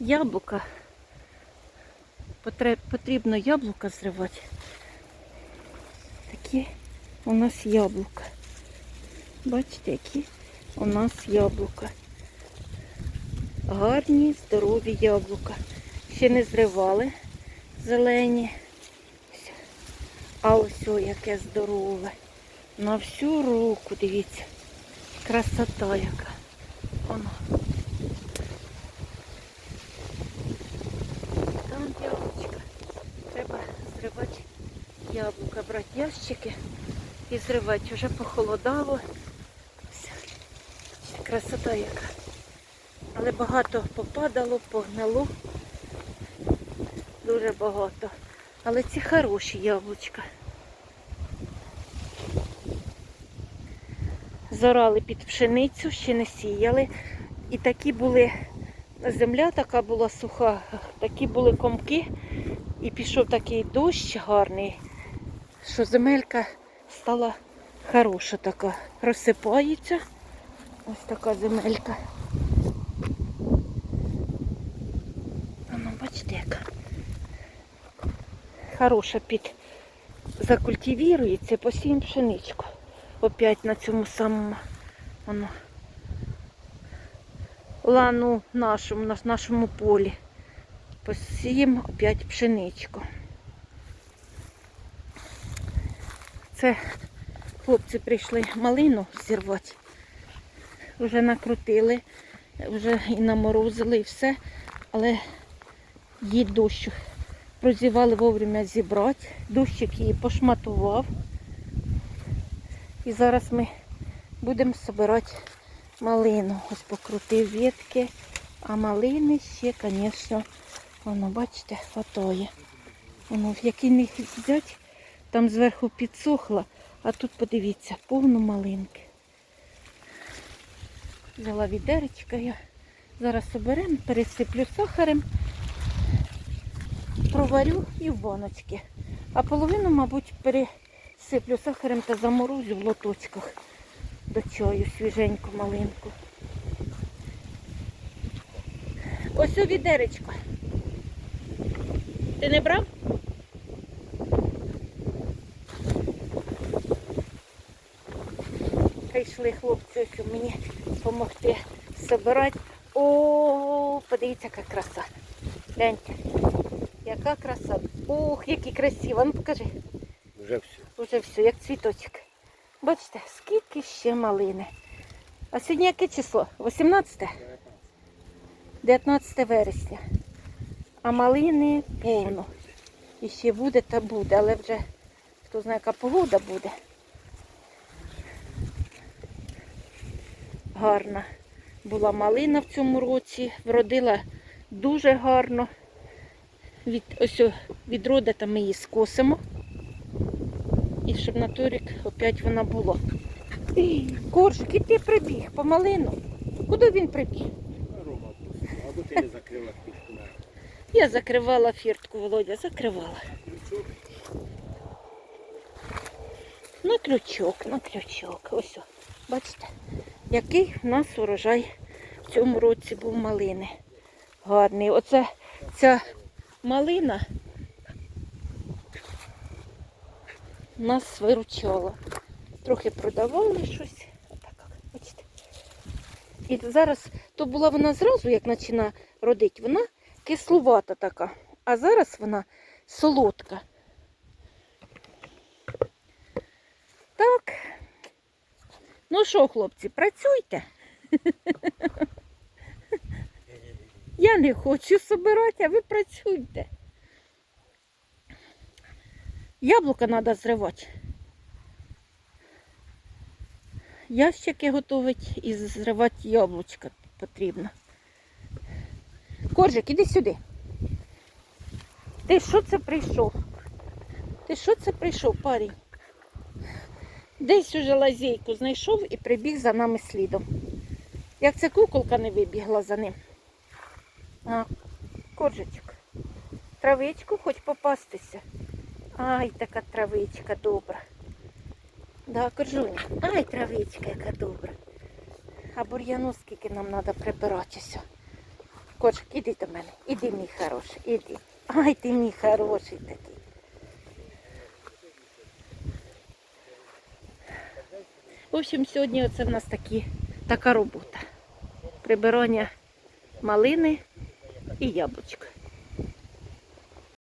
яблука. Потрібно яблука зривати. Такі у нас яблука. Бачите, які у нас яблука. Гарні, здорові яблука. Ще не зривали зелені. А ось яке здорове. На всю руку, дивіться. Красота яка. Воно. Там яблучка. Треба зривати брати ящики і зривати. Вже похолодало. Ось. Красота яка. Але багато попадало, погнало. Дуже багато. Але ці хороші яблучка. Зорали під пшеницю, ще не сіяли. І такі були, земля така була суха, такі були комки. І пішов такий дощ гарний, що земелька стала хороша така. Розсипається. Ось така земелька. Воно, бачите, яка. Хороша під закультивірується, посіємо пшеничку. Опять на цьому самому воно. Лану нашому, на нашому полі. Посіємо опять пшеничку. Це хлопці прийшли малину зірвати. Вже накрутили, вже і наморозили, і все. Але її дощ прозівали вовремя зібрати. Дощик її пошматував. І зараз ми будемо збирати малину. Ось покрутив ветки, а малини ще, звісно, воно, бачите, хватає. Воно, в який не взяти, там зверху підсохло, а тут подивіться, повно малинки. Взяла відеречка я. Зараз оберемо, пересиплю сахарем, проварю і в баночки. А половину, мабуть, пересиплю сахарем та заморозю в лоточках до чаю свіженьку малинку. Ось у відеречко. Ти не брав? Прийшли хлопці у мені допомогти збирати. О, подивіться, яка краса. Гляньте, яка краса. Ух, які красиво. Ну покажи. Вже все. Уже все, як цвіточок. Бачите, скільки ще малини. А сьогодні яке число? 18? 19 вересня. А малини повно. І ще буде та буде, але вже хто знає, яка погода буде. Гарна була малина в цьому році, вродила дуже гарно. Від, ось від рода ми її скосимо. І щоб на торік опять вона була. Коржик, і ти прибіг по малину. Куди він прибіг? Рома, або ти не закрила на Я закривала фіртку, Володя, закривала. На крючок, на крючок. Ось. Бачите, який в нас урожай в цьому році був малини. Гарний. Оце ця малина нас виручала. Трохи продавали щось. Отак, бачите. І зараз, то була вона зразу, як почина родити, вона кислувата така. А зараз вона солодка. Ну що, хлопці, працюйте. Я не хочу собирати, а ви працюйте. Яблука треба зривати. Ящики готувати і зривати яблучка потрібно. Коржик, іди сюди. Ти що це прийшов? Ти що це прийшов, парень? Десь уже лазейку знайшов і прибіг за нами слідом. Як ця куколка не вибігла за ним. А, коржичок. Травичку хоч попастися. Ай, така травичка добра. Да, коржуня. Ай, травичка, яка добра. А бур'яну скільки нам треба прибиратися. Кочик, іди до мене. Іди, мій хороший, іди. Ай, ти мій хороший такий. В общем, сьогодні оце в нас такі, така робота. Прибирання малини і яблучка.